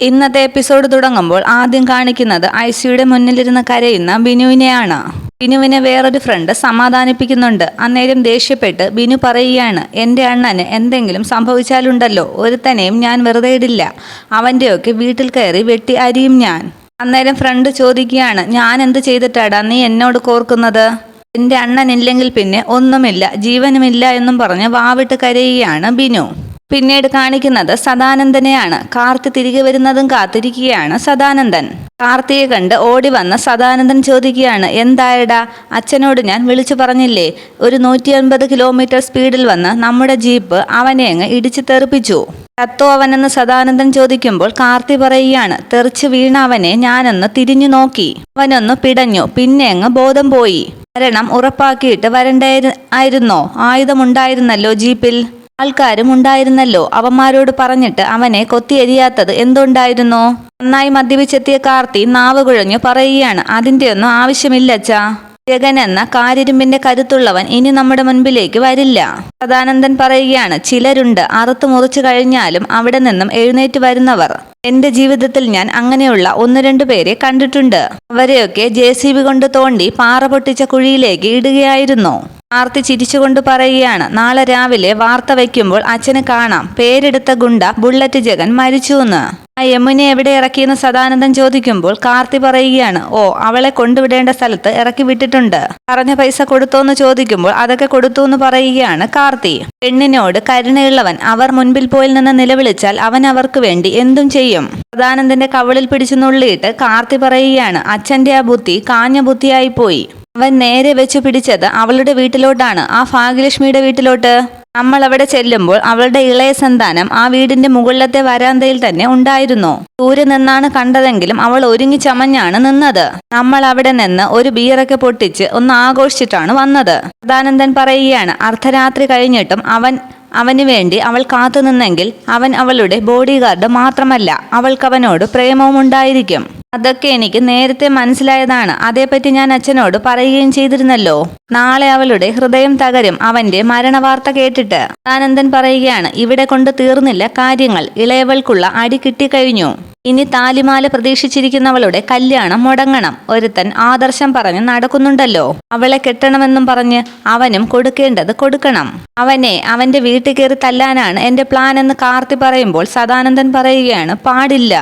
ഇന്നത്തെ എപ്പിസോഡ് തുടങ്ങുമ്പോൾ ആദ്യം കാണിക്കുന്നത് ഐസിയുടെ മുന്നിലിരുന്ന് കരയുന്ന ബിനുവിനെയാണ്. ബിനുവിനെ വേറൊരു ഫ്രണ്ട് സമാധാനിപ്പിക്കുന്നുണ്ട്. അന്നേരം ദേഷ്യപ്പെട്ട് ബിനു പറയുകയാണ് എന്റെ അണ്ണന് എന്തെങ്കിലും സംഭവിച്ചാലുണ്ടല്ലോ ഒരുത്തനെയും ഞാൻ വെറുതെ ഇടില്ല. അവന്റെയൊക്കെ വീട്ടിൽ കയറി വെട്ടി അരിയും ഞാൻ. അന്നേരം ഫ്രണ്ട് ചോദിക്കുകയാണ് ഞാൻ എന്ത് ചെയ്തിട്ടാടാ നീ എന്നോട് കോർക്കുന്നത്? എന്റെ അണ്ണനില്ലെങ്കിൽ പിന്നെ ഒന്നുമില്ല ജീവനുമില്ല എന്നും പറഞ്ഞ് വാവിട്ട് കരയുകയാണ് ബിനു. പിന്നീട് കാണിക്കുന്നത് സദാനന്ദനെയാണ്. കാർത്തി തിരികെ വരുന്നതും കാത്തിരിക്കുകയാണ് സദാനന്ദൻ. കാർത്തിയെ കണ്ട് ഓടി വന്ന സദാനന്ദൻ ചോദിക്കുകയാണ് എന്തായടാ? അച്ഛനോട് ഞാൻ വിളിച്ചു പറഞ്ഞില്ലേ? ഒരു നൂറ്റി അൻപത് കിലോമീറ്റർ സ്പീഡിൽ വന്ന് നമ്മുടെ ജീപ്പ് അവനെ അങ്ങ് ഇടിച്ചു തെറിപ്പിച്ചു. തത്തോ അവനെന്ന് സദാനന്ദൻ ചോദിക്കുമ്പോൾ കാർത്തി പറയുകയാണ് തെറിച്ചു വീണ അവനെ ഞാനൊന്ന് തിരിഞ്ഞു നോക്കി. അവനൊന്ന് പിടഞ്ഞു. പിന്നെ അങ്ങ് ബോധം പോയി. മരണം ഉറപ്പാക്കിയിട്ട് വരണ്ടായിരുന്നോ ആയുധമുണ്ടായിരുന്നല്ലോ ജീപ്പിൽ. ആൾക്കാരും ഉണ്ടായിരുന്നല്ലോ അവന്മാരോട് പറഞ്ഞിട്ട് അവനെ കൊത്തിയെരിയാത്തത് എന്തുണ്ടായിരുന്നു? നന്നായി മദ്യപിച്ചെത്തിയ കാർത്തി നാവ് കുഴഞ്ഞു പറയുകയാണ് അതിന്റെയൊന്നും ആവശ്യമില്ലച്ചാ ജഗൻ എന്ന കാരിരുമ്പിന്റെ കരുത്തുള്ളവൻ ഇനി നമ്മുടെ മുൻപിലേക്ക് വരില്ല. സദാനന്ദൻ പറയുകയാണ് ചിലരുണ്ട് അറുത്തു മുറിച്ചു കഴിഞ്ഞാലും അവിടെ നിന്നും എഴുന്നേറ്റ് വരുന്നവർ. എന്റെ ജീവിതത്തിൽ ഞാൻ അങ്ങനെയുള്ള ഒന്ന് രണ്ടു പേരെ കണ്ടിട്ടുണ്ട്. അവരെയൊക്കെ ജെ സി ബി കൊണ്ട് തോണ്ടി പാറ പൊട്ടിച്ച കുഴിയിലേക്ക് ഇടുകയായിരുന്നു. ആർത്തി ചിരിച്ചുകൊണ്ട് പറയുകയാണ് നാളെ രാവിലെ വാർത്ത വയ്ക്കുമ്പോൾ അച്ഛന് കാണാം. പേരെടുത്ത ഗുണ്ട ബുള്ളറ്റ് ജഗൻ മരിച്ചുവെന്ന്. ആ യമുനെ എവിടെ ഇറക്കിയെന്ന് സദാനന്ദൻ ചോദിക്കുമ്പോൾ കാർത്തി പറയുകയാണ് ഓ അവളെ കൊണ്ടുവിടേണ്ട സ്ഥലത്ത് ഇറക്കി വിട്ടിട്ടുണ്ട്. പറഞ്ഞ പൈസ കൊടുത്തോന്ന് ചോദിക്കുമ്പോൾ അതൊക്കെ കൊടുത്തു എന്ന് പറയുകയാണ് കാർത്തി. പെണ്ണിനോട് കരുണയുള്ളവൻ അവർ മുൻപിൽ പോയിൽ നിന്ന് നിലവിളിച്ചാൽ അവൻ അവർക്ക് വേണ്ടി എന്തും ചെയ്യും. സദാനന്ദന്റെ കവളിൽ പിടിച്ചു നുള്ളിയിട്ട് കാർത്തി പറയുകയാണ് അച്ഛന്റെ ആ ബുദ്ധി കാഞ്ഞ ബുദ്ധിയായി പോയി. അവൻ നേരെ വെച്ച് പിടിച്ചത് അവളുടെ വീട്ടിലോട്ടാണ്. ആ ഭാഗ്യലക്ഷ്മിയുടെ വീട്ടിലോട്ട്? നമ്മൾ അവിടെ ചെല്ലുമ്പോൾ അവളുടെ ഇളയ സന്താനം ആ വീടിന്റെ മുകളിലത്തെ വരാന്തയിൽ തന്നെ ഉണ്ടായിരുന്നു. ദൂരെ നിന്നാണ് കണ്ടതെങ്കിലും അവൾ ഒരുങ്ങി ചമഞ്ഞാണ് നിന്നത്. നമ്മൾ അവിടെ നിന്ന് ഒരു ബിയറൊക്കെ പൊട്ടിച്ച് ഒന്ന് ആഘോഷിച്ചിട്ടാണ് വന്നത്. സദാനന്ദൻ പറയുകയാണ് അർദ്ധരാത്രി കഴിഞ്ഞിട്ടും അവൻ അവന് വേണ്ടി അവൾ കാത്തുനിന്നെങ്കിൽ അവൻ അവളുടെ ബോഡിഗാർഡ് മാത്രമല്ല അവൾക്കവനോട് പ്രേമവും ഉണ്ടായിരിക്കും അതൊക്കെ എനിക്ക് നേരത്തെ മനസ്സിലായതാണ്. അതേപ്പറ്റി ഞാൻ അച്ഛനോട് പറയുകയും ചെയ്തിരുന്നല്ലോ. നാളെ അവളുടെ ഹൃദയം തകരും അവന്റെ മരണവാർത്ത കേട്ടിട്ട്. ആനന്ദൻ പറയുകയാണ് ഇവിടെ കൊണ്ട് തീർന്നില്ല കാര്യങ്ങൾ. ഇളയവൾക്കുള്ള അടി കിട്ടിക്കഴിഞ്ഞു. ഇനി താലിമാല പ്രതീക്ഷിച്ചിരിക്കുന്നവളുടെ കല്യാണം മുടങ്ങണം. ഒരുത്തൻ ആദർശം പറഞ്ഞ് നടക്കുന്നുണ്ടല്ലോ. അവളെ കെട്ടണമെന്നും പറഞ്ഞ് അവനും കൊടുക്കേണ്ടത് കൊടുക്കണം. അവനെ അവന്റെ വീട്ടിൽ കയറി തല്ലാനാണ് എന്റെ പ്ലാൻ എന്ന് കാർത്തി പറയുമ്പോൾ സദാനന്ദൻ പറയുകയാണ് പാടില്ല.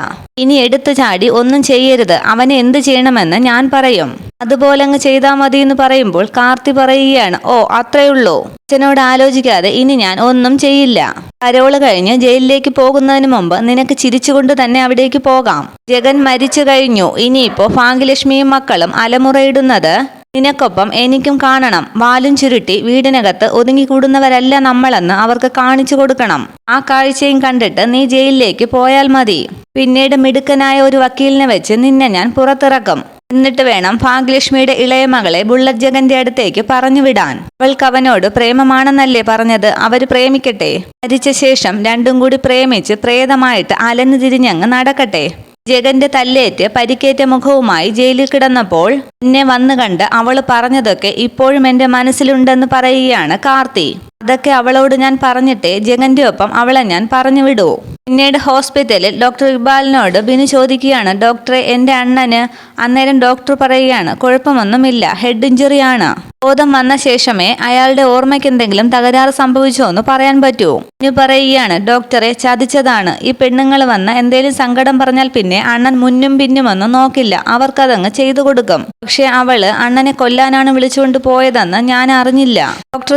ഇനി എടുത്തു ചാടി ഒന്നും ചെയ്യരുത്. അവനെ എന്ത് ചെയ്യണമെന്ന് ഞാൻ പറയും. അതുപോലെ അങ്ങ് ചെയ്താൽ മതി എന്ന് പറയുമ്പോൾ കാർത്തി പറയുകയാണ് ഓ അത്രയുള്ളൂ. അച്ഛനോട് ആലോചിക്കാതെ ഇനി ഞാൻ ഒന്നും ചെയ്യില്ല. കരോൾ കഴിഞ്ഞ് ജയിലിലേക്ക് പോകുന്നതിന് മുമ്പ് നിനക്ക് ചിരിച്ചുകൊണ്ട് തന്നെ അവിടേക്ക് പോകാം. ജഗൻ മരിച്ചു കഴിഞ്ഞു. ഇനിയിപ്പോ ഭാഗ്യലക്ഷ്മിയും മക്കളും അലമുറയിടുന്നത് നിനക്കൊപ്പം എനിക്കും കാണണം. വാലും ചുരുട്ടി വീടിനകത്ത് ഒതുങ്ങിക്കൂടുന്നവരല്ല നമ്മളെന്ന് അവർക്ക് കാണിച്ചു കൊടുക്കണം. ആ കാഴ്ചയും കണ്ടിട്ട് നീ ജയിലിലേക്ക് പോയാൽ മതി. പിന്നീട് മിടുക്കനായ ഒരു വക്കീലിനെ വെച്ച് നിന്നെ ഞാൻ പുറത്തിറക്കും. എന്നിട്ട് വേണം ഭാഗ്യലക്ഷ്മിയുടെ ഇളയ മകളെ ബുള്ളറ്റ് ജഗന്റെ അടുത്തേക്ക് പറഞ്ഞു വിടാൻ അവൾക്ക് അവനോട് പ്രേമമാണെന്നല്ലേ പറഞ്ഞത്? അവർ പ്രേമിക്കട്ടെ. മരിച്ച ശേഷം രണ്ടും കൂടി പ്രേമിച്ച് പ്രേതമായിട്ട് അലഞ്ഞു തിരിഞ്ഞങ്ങ് നടക്കട്ടെ. ജഗന്റെ തല്ലേറ്റ് പരിക്കേറ്റ മുഖവുമായി ജയിലിൽ കിടന്നപ്പോൾ എന്നെ വന്നു കണ്ട് അവൾ പറഞ്ഞതൊക്കെ ഇപ്പോഴും എന്റെ മനസ്സിലുണ്ടെന്ന് പറയുകയാണ് കാർത്തി. അതൊക്കെ അവളോട് ഞാൻ പറഞ്ഞിട്ടേ ജഗന്റെ ഒപ്പം അവളെ ഞാൻ പറഞ്ഞു വിടുവോ? പിന്നീട് ഹോസ്പിറ്റലിൽ ഡോക്ടർ ഇക്ബാലിനോട് ബിനു ചോദിക്കുകയാണ് ഡോക്ടറെ എന്റെ അണ്ണന് അന്നേരം ഡോക്ടർ പറയുകയാണ് കുഴപ്പമൊന്നുമില്ല ഹെഡ് ഇഞ്ചുറി ആണ്. ബോധം വന്ന ശേഷമേ അയാളുടെ ഓർമ്മയ്ക്ക് എന്തെങ്കിലും തകരാറ് സംഭവിച്ചോ എന്ന് പറയാൻ പറ്റുമോ ബിനു പറയുകയാണ് ഡോക്ടറെ ചതിച്ചതാണ്. ഈ പെണ്ണുങ്ങൾ വന്ന് എന്തേലും സങ്കടം പറഞ്ഞാൽ പിന്നെ അണ്ണൻ മുന്നും പിന്നുമൊന്നും നോക്കില്ല. അവർക്കതങ്ങ് ചെയ്തു കൊടുക്കും. പക്ഷെ അവൾ അണ്ണനെ കൊല്ലാനാണ് വിളിച്ചുകൊണ്ട് പോയതെന്ന് ഞാൻ അറിഞ്ഞില്ല. ഡോക്ടർ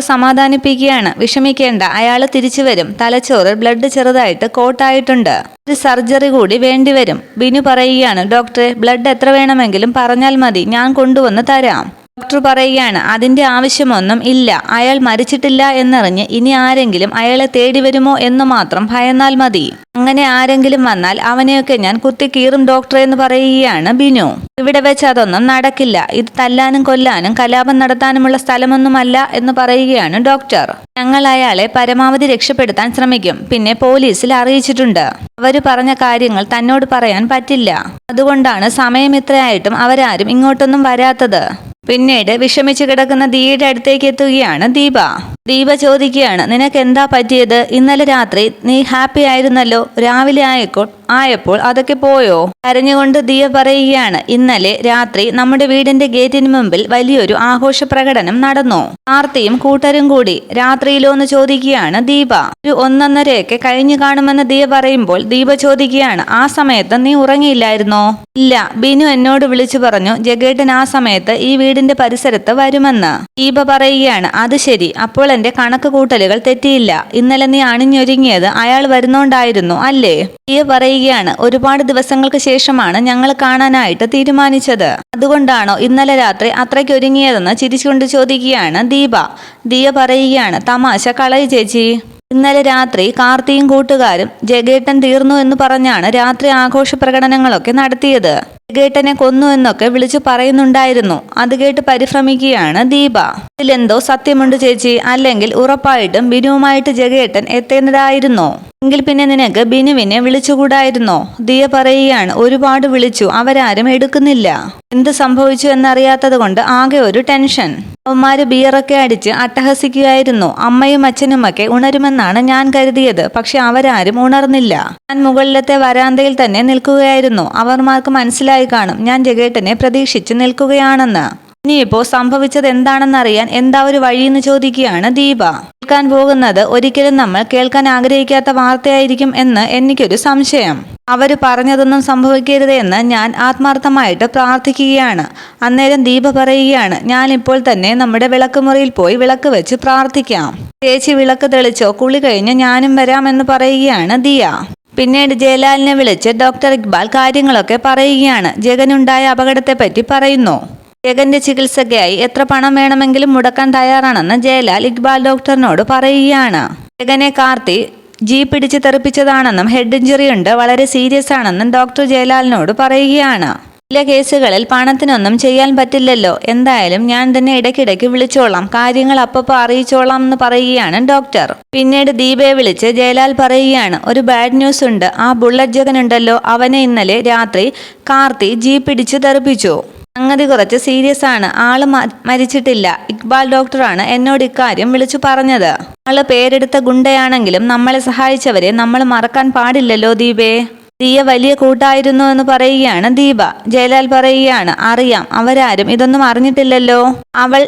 സമാധാനിപ്പിക്കുകയാണ് വിഷമിക്കേണ്ട. അയാൾ തിരിച്ചു വരും. തലച്ചോറിൽ ബ്ലഡ് ചെറുതായിട്ട് കോട്ടായിട്ടുണ്ട്. ഒരു സർജറി കൂടി വേണ്ടിവരും. ബിനു പറയുകയാണ് ഡോക്ടറെ ബ്ലഡ് എത്ര വേണമെങ്കിലും പറഞ്ഞാൽ മതി. ഞാൻ കൊണ്ടുവന്ന് തരാം. ഡോക്ടർ പറയുകയാണ് അതിന്റെ ആവശ്യമൊന്നും ഇല്ല. അയാൾ മരിച്ചിട്ടില്ല എന്നറിഞ്ഞ് ഇനി ആരെങ്കിലും അയാളെ തേടി വരുമോ എന്ന് മാത്രം ഭയന്നാൽ മതി. അങ്ങനെ ആരെങ്കിലും വന്നാൽ അവനെയൊക്കെ ഞാൻ കുത്തി കീറും ഡോക്ടർ എന്ന് പറയുകയാണ് ബിനു. ഇവിടെ വെച്ച് അതൊന്നും നടക്കില്ല. ഇത് തല്ലാനും കൊല്ലാനും കലാപം നടത്താനുമുള്ള സ്ഥലമൊന്നുമല്ല എന്ന് പറയുകയാണ് ഡോക്ടർ. ഞങ്ങൾ അയാളെ പരമാവധി രക്ഷപ്പെടുത്താൻ ശ്രമിക്കും. പിന്നെ പോലീസിൽ അറിയിച്ചിട്ടുണ്ട്. അവർ പറഞ്ഞ കാര്യങ്ങൾ തന്നോട് പറയാൻ പറ്റില്ല. അതുകൊണ്ടാണ് സമയം ഇത്രയായിട്ടും അവരാരും ഇങ്ങോട്ടൊന്നും വരാത്തത്. പിന്നീട് വിഷമിച്ചു കിടക്കുന്ന ദീയുടെ അടുത്തേക്ക് എത്തുകയാണ് ദീപ. ദീപ ചോദിക്കുകയാണ് നിനക്ക് എന്താ പറ്റിയത്? ഇന്നലെ രാത്രി നീ ഹാപ്പി ആയിരുന്നല്ലോ? രാവിലെ ആയപ്പോൾ ആയപ്പോൾ അതൊക്കെ പോയോ? കരഞ്ഞുകൊണ്ട് ദിയ പറയുകയാണ് ഇന്നലെ രാത്രി നമ്മുടെ വീടിന്റെ ഗേറ്റിന് മുമ്പിൽ വലിയൊരു ആഘോഷ പ്രകടനം നടന്നു. ആർത്തിയും കൂട്ടരും കൂടി രാത്രിയിലോ എന്ന് ചോദിക്കുകയാണ് ദീപ. ഒരു ഒന്നൊന്നരയൊക്കെ കഴിഞ്ഞു കാണുമെന്ന് ദിയ പറയുമ്പോൾ ദീപ ചോദിക്കുകയാണ് ആ സമയത്ത് നീ ഉറങ്ങിയില്ലായിരുന്നോ? ഇല്ല ബിനു എന്നോട് വിളിച്ചു പറഞ്ഞു ജഗേട്ടൻ ആ സമയത്ത് ഈ വീടിന്റെ പരിസരത്ത് വരുമെന്ന്. ദീപ പറയുകയാണ് അത് ശരി അപ്പോൾ എന്റെ കണക്ക് കൂട്ടലുകൾ തെറ്റിയില്ല. ഇന്നലെ നീ അണിഞ്ഞൊരുങ്ങിയത് അയാൾ വരുന്നോണ്ടായിരുന്നു അല്ലേ? ദിയ പറയുകയാണ് ഒരുപാട് ദിവസങ്ങൾക്ക് ശേഷമാണ് ഞങ്ങൾ കാണാനായിട്ട് തീരുമാനിച്ചത്. അതുകൊണ്ടാണോ ഇന്നലെ രാത്രി അത്രയ്ക്ക് ഒരുങ്ങിയതെന്ന് ചിരിച്ചുകൊണ്ട് ചോദിക്കുകയാണ് ദീപ. ദിയ പറയുകയാണ് തമാശ കളയ ചേച്ചി. ഇന്നലെ രാത്രി കാർത്തിയും കൂട്ടുകാരും ജഗേട്ടൻ തീർന്നു എന്ന് പറഞ്ഞാണ് രാത്രി ആഘോഷ പ്രകടനങ്ങളൊക്കെ നടത്തിയത്. ജഗേട്ടനെ കൊന്നു എന്നൊക്കെ വിളിച്ചു പറയുന്നുണ്ടായിരുന്നു. അത് കേട്ട് പരിഭ്രമിക്കുകയാണ് ദീപ. ഇതിലെന്തോ സത്യമുണ്ട് ചേച്ചി. അല്ലെങ്കിൽ ഉറപ്പായിട്ടും ബിനുവുമായിട്ട് ജഗേട്ടൻ എത്തേണ്ടതായിരുന്നോ. എങ്കിൽ പിന്നെ നിനക്ക് ബിനുവിനെ വിളിച്ചുകൂടായിരുന്നോ? ദിയ പറയുകയാണ് ഒരുപാട് വിളിച്ചു അവരാരും എടുക്കുന്നില്ല. എന്ത് സംഭവിച്ചു എന്നറിയാത്തത് കൊണ്ട് ആകെ ഒരു ടെൻഷൻ. അവന്മാര് ബിയറൊക്കെ അടിച്ച് അട്ടഹസിക്കുകയായിരുന്നു. അമ്മയും അച്ഛനുമൊക്കെ ഉണരുമെന്നാണ് ഞാൻ കരുതിയത് പക്ഷെ അവരാരും ഉണർന്നില്ല. ഞാൻ മുകളിലത്തെ വരാന്തയിൽ തന്നെ നിൽക്കുകയായിരുന്നു. അവർമാർക്ക് മനസ്സിലായി കാണും ഞാൻ ജഗേട്ടനെ പ്രതീക്ഷിച്ച് നിൽക്കുകയാണെന്ന്. ഇനിയിപ്പോ സംഭവിച്ചത് എന്താണെന്നറിയാൻ എന്താ ഒരു വഴിയെന്ന് ചോദിക്കുകയാണ് ദീപ. കേൾക്കാൻ പോകുന്നത് ഒരിക്കലും നമ്മൾ കേൾക്കാൻ ആഗ്രഹിക്കാത്ത വാർത്തയായിരിക്കും എന്ന് എനിക്കൊരു സംശയം. അവർ പറഞ്ഞതൊന്നും സംഭവിക്കരുത് എന്ന് ഞാൻ ആത്മാർത്ഥമായിട്ട് പ്രാർത്ഥിക്കുകയാണ്. അന്നേരം ദീപ പറയുകയാണ് ഞാൻ ഇപ്പോൾ തന്നെ നമ്മുടെ വിളക്കുമുറിയിൽ പോയി വിളക്ക് വെച്ച് പ്രാർത്ഥിക്കാം. ചേച്ചി വിളക്ക് തെളിച്ചോ? കുളി കഴിഞ്ഞ് ഞാനും വരാമെന്ന് പറയുകയാണ് ദിയ. പിന്നീട് ജയലാലിനെ വിളിച്ച് ഡോക്ടർ ഇക്ബാൽ കാര്യങ്ങളൊക്കെ പറയുകയാണ്. ജഗനുണ്ടായ അപകടത്തെപ്പറ്റി പറയുന്നു. ജഗന്റെ ചികിത്സയ്ക്കായി എത്ര പണം വേണമെങ്കിലും മുടക്കാൻ തയ്യാറാണെന്ന് ജയലാൽ ഇക്ബാൽ ഡോക്ടറിനോട് പറയുകയാണ്. ജഗനെ കാർത്തി ജീ പിടിച്ച് തെറിപ്പിച്ചതാണെന്നും ഹെഡ് ഇഞ്ചുറി ഉണ്ട് വളരെ സീരിയസ് ആണെന്നും ഡോക്ടർ ജയലാലിനോട് പറയുകയാണ്. ചില കേസുകളിൽ പണത്തിനൊന്നും ചെയ്യാൻ പറ്റില്ലല്ലോ എന്തായാലും ഞാൻ തന്നെ ഇടയ്ക്കിടയ്ക്ക് വിളിച്ചോളാം കാര്യങ്ങൾ അപ്പപ്പോൾ അറിയിച്ചോളാം എന്ന് പറയുകയാണ് ഡോക്ടർ. പിന്നീട് ദീപയെ വിളിച്ച് ജയലാൽ പറയുകയാണ് ഒരു ബാഡ് ന്യൂസ് ഉണ്ട് ആ ബുള്ളറ്റ് ജഗൻ ഉണ്ടല്ലോ അവനെ ഇന്നലെ രാത്രി കാർത്തി ജീ പിടിച്ച് തെറിപ്പിച്ചു. സംഗതി കുറച്ച് സീരിയസ് ആണ്. ആൾ മരിച്ചിട്ടില്ല. ഇക്ബാൽ ഡോക്ടറാണ് എന്നോട് ഇക്കാര്യം വിളിച്ചു പറഞ്ഞത്. ആൾ പേരെടുത്ത ഗുണ്ടയാണെങ്കിലും നമ്മളെ സഹായിച്ചവരെ നമ്മൾ മറക്കാൻ പാടില്ലല്ലോ ദീപേ. ദിയ വലിയ കൂട്ടായിരുന്നു എന്ന് പറയുകയാണ് ദീപ. ജയലാൽ പറയുകയാണ് അറിയാം അവരാരും ഇതൊന്നും അറിഞ്ഞിട്ടില്ലല്ലോ. അവൾ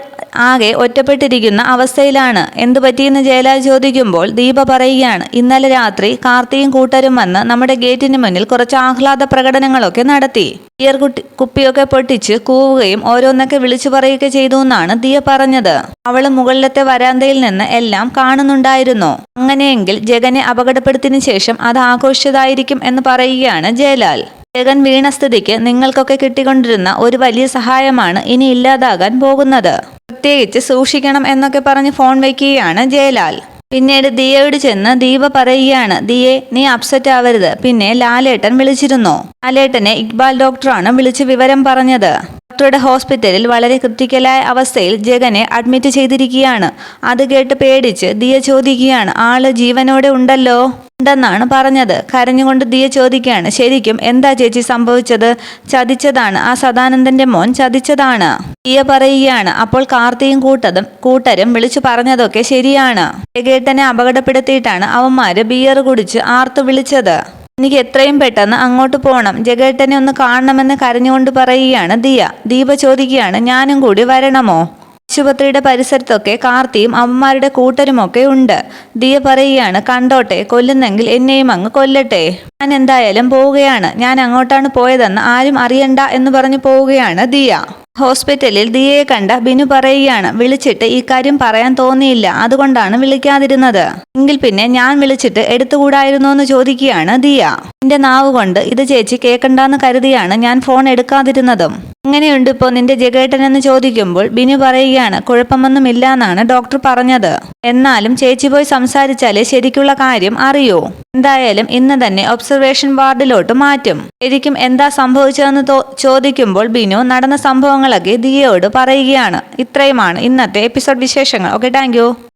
ആകെ ഒറ്റപ്പെട്ടിരിക്കുന്ന അവസ്ഥയിലാണ്. എന്തു പറ്റിയെന്ന് ജയലാൽ ചോദിക്കുമ്പോൾ ദീപ പറയുകയാണ് ഇന്നലെ രാത്രി കാർത്തിയും കൂട്ടരും വന്ന് നമ്മുടെ ഗേറ്റിന് മുന്നിൽ കുറച്ച് ആഹ്ലാദ പ്രകടനങ്ങളൊക്കെ നടത്തി. ഇയർ കുപ്പിയൊക്കെ പൊട്ടിച്ച് കൂവുകയും ഓരോന്നൊക്കെ വിളിച്ചു പറയുകയൊക്കെ ചെയ്തു എന്നാണ് ദിയ പറഞ്ഞത്. അവൾ മുകളിലത്തെ വരാന്തയിൽ നിന്ന് എല്ലാം കാണുന്നുണ്ടായിരുന്നു. അങ്ങനെയെങ്കിൽ ജഗനെ അപകടപ്പെടുത്തിന് ശേഷം അത് ആഘോഷിച്ചതായിരിക്കും എന്ന് പറയുകയാണ് ജയലാൽ. ജഗൻ വീണ സ്ഥിതിക്ക് നിങ്ങൾക്കൊക്കെ കിട്ടിക്കൊണ്ടിരുന്ന ഒരു വലിയ സഹായമാണ് ഇനി ഇല്ലാതാകാൻ പോകുന്നത്. പ്രത്യേകിച്ച് സൂക്ഷിക്കണം എന്നൊക്കെ പറഞ്ഞ് ഫോൺ വയ്ക്കുകയാണ് ജയലാൽ. പിന്നീട് ദിയയോട് ചെന്ന് ദീപ പറയുകയാണ് ദിയെ നീ അപ്സെറ്റ് ആവരുത്. പിന്നെ ലാലേട്ടൻ വിളിച്ചിരുന്നു. ലാലേട്ടനെ ഇക്ബാൽ ഡോക്ടറാണ് വിളിച്ച് വിവരം പറഞ്ഞത്. ഡോക്ടറുടെ ഹോസ്പിറ്റലിൽ വളരെ ക്രിട്ടിക്കലായ അവസ്ഥയിൽ ജഗനെ അഡ്മിറ്റ് ചെയ്തിരിക്കുകയാണ്. അത് കേട്ട് പേടിച്ച് ദിയ ചോദിക്കുകയാണ് ആൾ ജീവനോടെ ഉണ്ടല്ലോ? ഉണ്ടെന്നാണ് പറഞ്ഞത്. കരഞ്ഞുകൊണ്ട് ദിയ ചോദിക്കുകയാണ്. ശരിക്കും എന്താ ചേച്ചി സംഭവിച്ചത്? ചതിച്ചതാണ്. ആ സദാനന്ദന്റെ മോൻ ചതിച്ചതാണ്. ദിയ പറയുകയാണ്. അപ്പോൾ കാർത്തിയും കൂട്ടതും കൂട്ടരും വിളിച്ചു പറഞ്ഞതൊക്കെ ശരിയാണ്. ജഗേട്ടനെ അപകടപ്പെടുത്തിയിട്ടാണ് അവന്മാര് ബിയർ കുടിച്ച് ആർത്ത് വിളിച്ചത്. എനിക്ക് എത്രയും പെട്ടെന്ന് അങ്ങോട്ട് പോകണം ജഗേട്ടനെ ഒന്ന് കാണണമെന്ന് കരഞ്ഞുകൊണ്ട് പറയുകയാണ് ദിയ. ദീപ ചോദിക്കുകയാണ്. ഞാനും കൂടി വരണമോ? ആശുപത്രിയുടെ പരിസരത്തൊക്കെ കാർത്തിയും അമ്മമാരുടെ കൂട്ടരുമൊക്കെ ഉണ്ട്. ദിയ പറയുകയാണ് കണ്ടോട്ടെ കൊല്ലുന്നെങ്കിൽ എന്നെയും അങ്ങ് കൊല്ലട്ടെ. ഞാൻ എന്തായാലും പോവുകയാണ്. ഞാൻ അങ്ങോട്ടാണ് പോയതെന്ന് ആരും അറിയണ്ട എന്ന് പറഞ്ഞു പോവുകയാണ് ദിയ. ഹോസ്പിറ്റലിൽ ദിയയെ കണ്ട ബിനു പറയുകയാണ് വിളിച്ചിട്ട് ഈ കാര്യം പറയാൻ തോന്നിയില്ല. അതുകൊണ്ടാണ് വിളിക്കാതിരുന്നത്. എങ്കിൽ പിന്നെ ഞാൻ വിളിച്ചിട്ട് എടുത്തുകൂടായിരുന്നോ എന്ന് ചോദിക്കുകയാണ് ദിയ. എന്റെ നാവ് കൊണ്ട് ഇത് ചേച്ചി കേൾക്കണ്ടെന്ന് കരുതിയാണ് ഞാൻ ഫോൺ എടുക്കാതിരുന്നതും. എങ്ങനെയുണ്ട് ഇപ്പോൾ നിന്റെ ജഗേട്ടൻ എന്ന് ചോദിക്കുമ്പോൾ? ബിനു പറയുകയാണ് കുഴപ്പമൊന്നുമില്ല എന്നാണ് ഡോക്ടർ പറഞ്ഞത്. എന്നാലും ചേച്ചി പോയി സംസാരിച്ചാലേ ശരിക്കുള്ള കാര്യം അറിയൂ. എന്തായാലും ഇന്ന് തന്നെ ഒബ്സർവേഷൻ വാർഡിലോട്ട് മാറ്റും. ശരിക്കും എന്താ സംഭവിച്ചതെന്ന് ചോദിക്കുമ്പോൾ ബിനു നടന്ന സംഭവങ്ങളൊക്കെ ദിയയോട് പറയുകയാണ്. ഇത്രയുമാണ് ഇന്നത്തെ എപ്പിസോഡ് വിശേഷങ്ങൾ. Okay thank